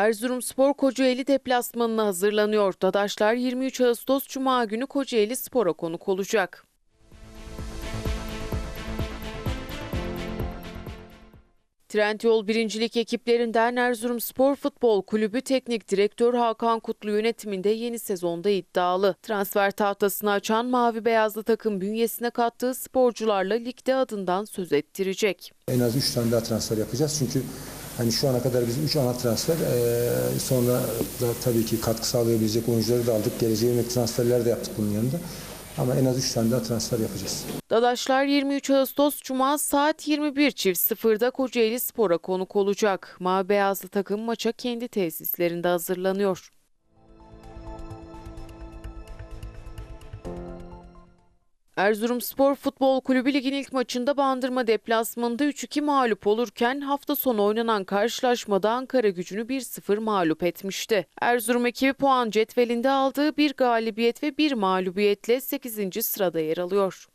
Erzurumspor Kocaeli deplasmanına hazırlanıyor. Dadaşlar 23 Ağustos Cuma günü Kocaeli Spor'a konuk olacak. Trendyol birincilik ekiplerinden Erzurumspor Futbol Kulübü Teknik Direktör Hakan Kutlu yönetiminde yeni sezonda iddialı. Transfer tahtasını açan Mavi Beyazlı takım bünyesine kattığı sporcularla ligde adından söz ettirecek. En az 3 tane daha transfer yapacağız. Çünkü hani şu ana kadar biz 3 ana transfer eee, sonra da tabii ki katkı sağlayabilecek oyuncuları da aldık. Geleceğe yönelik transferler de yaptık bunun yanında. Ama en az 3 tane daha transfer yapacağız. Dadaşlar 23 Ağustos Cuma saat 21.00'da Kocaeli Spor'a konuk olacak. Mavi Beyazlı takım maça kendi tesislerinde hazırlanıyor. Erzurumspor Futbol Kulübü ligin ilk maçında Bandırma deplasmanında 3-2 mağlup olurken hafta sonu oynanan karşılaşmada Ankara gücünü 1-0 mağlup etmişti. Erzurum ekibi puan cetvelinde aldığı bir galibiyet ve bir mağlubiyetle 8. sırada yer alıyor.